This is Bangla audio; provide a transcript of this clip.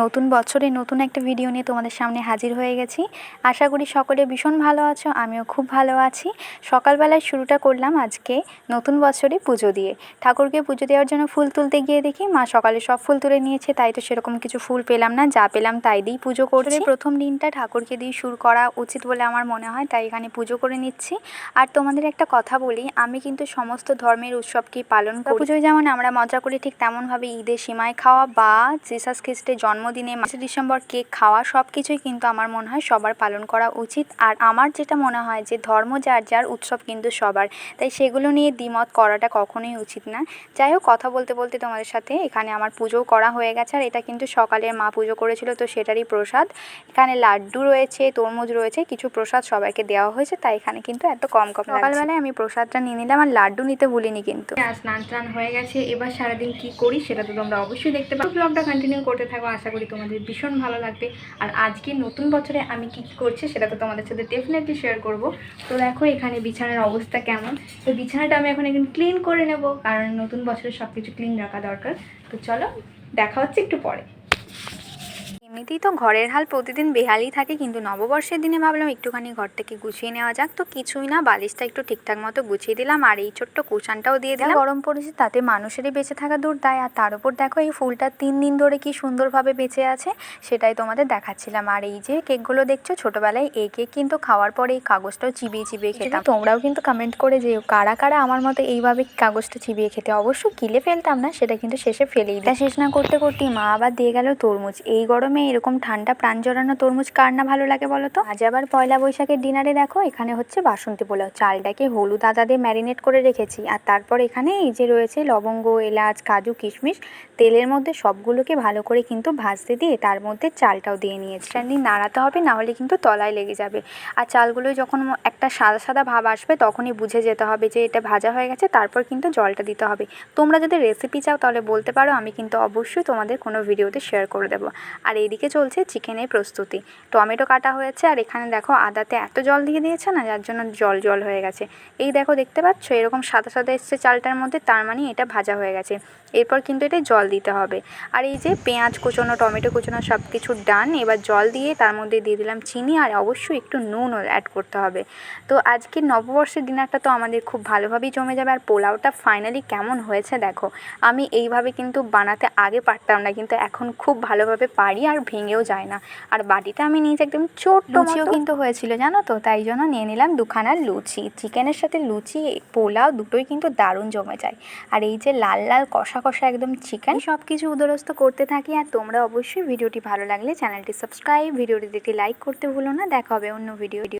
নতুন বছরে নতুন একটা ভিডিও নিয়ে তোমাদের সামনে হাজির হয়ে গেছি। আশা করি সকলে ভীষণ ভালো আছো আমিও খুব ভালো আছি। সকালবেলায় শুরুটা করলাম আজকে নতুন বছরে পুজো দিয়ে। ঠাকুরকে পুজো দেওয়ার জন্য ফুল তুলতে গিয়ে দেখি মা সকালে সব ফুল তুলে নিয়েছে তাই তো সেরকম কিছু ফুল পেলাম না যা পেলাম তাই দিয়েই পুজো করছি। প্রথম দিনটা ঠাকুরকে দিয়ে শুরু করা উচিত বলে আমার মনে হয় তাই এখানে পুজো করে নিচ্ছি। আর তোমাদের একটা কথা বলি আমি কিন্তু সমস্ত ধর্মের উৎসবকেই পালন করি। পুজোয় যেমন আমরা মজা করি ঠিক তেমনভাবে ঈদের সীমায় খাওয়া বা জিসাস খ্রিস্টের জন্মদিনে মাসে ডিসেম্বর কেক খাওয়া সব কিছুই কিন্তু আমার মনে হয় সবার পালন করা উচিত। আর আমার যেটা মনে হয় যে ধর্ম যার যার উৎসব কিন্তু সবার। তাই সেগুলো নিয়ে দ্বিমত করাটা কখনোই উচিত না। যাই হোক কথা বলতে বলতে তোমাদের সাথে এখানে আমার পুজোও করা হয়ে গেছে। আর এটা কিন্তু সকালের মা পুজো করেছিল তো সেটারই প্রসাদ। এখানে লাড্ডু রয়েছে তরমুজ রয়েছে কিছু প্রসাদ সবাইকে দেওয়া হয়েছে তাই এখানে কিন্তু এত কম কম সকালবেলায় আমি প্রসাদটা নিয়ে নিলাম আর লাড্ডু নিতে ভুলিনি কিন্তু। স্নান টান হয়ে গেছে এবার সারাদিন কি করি সেটা তো তোমরা অবশ্যই দেখতে পাবো ব্লগটা কন্টিনিউ করতে থাকো আশা করি তোমাদের ভীষণ ভালো লাগবে। আর আজকে নতুন বছরে আমি কি কী করছি সেটা তো তোমাদের সাথে ডেফিনেটলি শেয়ার করব। তো দেখো এখানে বিছানার অবস্থা কেমন? তো বিছানাটা আমি এখন একদিন ক্লিন করে নেব, কারণ নতুন বছরে সব কিছু ক্লিন রাখা দরকার। তো চলো, দেখা হচ্ছে একটু পরে। এমনিতেই তো ঘরের হাল প্রতিদিন বেহালই থাকে কিন্তু নববর্ষের দিনে ভাবলাম একটুখানি ঘর থেকে গুছিয়ে নেওয়া যাক। তো কিছুই না বালিশটা একটু ঠিকঠাক মতো গুছিয়ে দিলাম আর এই ছোট্ট কুশানটাও দিয়ে দিলাম। গরম পড়েছে তাতে মানুষেরই বেঁচে থাকা দূর দায় আর তার উপর দেখো এই ফুলটা তিন দিন ধরে কি সুন্দরভাবে বেঁচে আছে সেটাই তোমাদের দেখাচ্ছিলাম। আর এই যে কেকগুলো দেখছ ছোটোবেলায় এই কেক কিন্তু খাওয়ার পরে এই কাগজটাও চিবিয়ে চিবিয়ে খেতাম। তোমরাও কিন্তু কমেন্ট করে যে কারা কারা আমার মতো এইভাবে কাগজটা চিবিয়ে খেতে? অবশ্য কিলে ফেলতাম না সেটা কিন্তু শেষে ফেলেই। তা শেষ না করতে করতেই মা আবার দিয়ে গেল তরমুজ। এই গরমে এরকম ঠান্ডা প্রাণ জড়ানো তরমুজ কার না ভালো লাগে বলো তো? আজ আবার পয়লা বৈশাখের ডিনারে দেখো, এখানে হচ্ছে বাসন্তী পোলাও। চালটাকে হলুদ আদা দিয়ে ম্যারিনেট করে রেখেছি। আর তারপর এখানে এই যে রয়েছে লবঙ্গ, এলাচ, কাজু, কিশমিশ, তেলের মধ্যে সবগুলোকে ভালো করে কিন্তু ভাজতে দিয়ে তার মধ্যে চালটাও দিয়ে নিয়েছি। নিয়ে নাড়াতে হবে, না হলে কিন্তু তলায় লেগে যাবে। আর চালগুলো যখন একটা সাদা সাদা ভাব আসবে, তখনই বুঝে যেতে হবে যে এটা ভাজা হয়ে গেছে, তারপর কিন্তু জলটা দিতে হবে। তোমরা যদি রেসিপি চাও তাহলে বলতে পারো, আমি কিন্তু অবশ্যই তোমাদের কোনো ভিডিওতে শেয়ার করে দেবো। আর এইদিকে চলছে চিকেনের প্রস্তুতি। টমেটো কাটা হয়েছে আর এখানে দেখো আদাতে এত জল দিয়ে দিয়েছে না, যার জন্য জল জল হয়ে গেছে। এই দেখো দেখতে পাচ্ছ, এরকম সাদা সাদা এসছে চালটার মধ্যে, তার মানে এটা ভাজা হয়ে গেছে। এরপর কিন্তু এটা জল দিতে হবে। আর এই যে পেঁয়াজ কুচোনো, টমেটো কুচোনো সব কিছু ডান এবার জল দিয়ে তার মধ্যে দিয়ে দিলাম চিনি আর অবশ্যই একটু নুনও অ্যাড করতে হবে। তো আজকে নববর্ষের ডিনারটা তো আমাদের খুব ভালোভাবেই জমে যাবে আর পোলাওটা ফাইনালি কেমন হয়েছে দেখো। আমি এইভাবে কিন্তু বানাতে আগে পারতাম না, কিন্তু এখন খুব ভালোভাবে পারি আর ভেঙেও যায় না। আর বাটিটা আমি নিয়েছি একদম ছোট্ট লুচিও কিন্তু হয়েছিল জানো তো? তাই জন্য নিয়ে নিলাম দুখানা লুচি। চিকেনের সাথে লুচি পোলাও দুটোই কিন্তু দারুণ জমে যায়। আর এই যে লাল লাল কষা কষা একদম চিকেন সব কিছু উদরস্থ করতে থাকি। আর তোমরা অবশ্যই ভিডিওটি ভালো লাগলে চ্যানেলটি সাবস্ক্রাইব ভিডিওটি দেখে লাইক করতে ভুলো না। দেখা হবে অন্য ভিডিও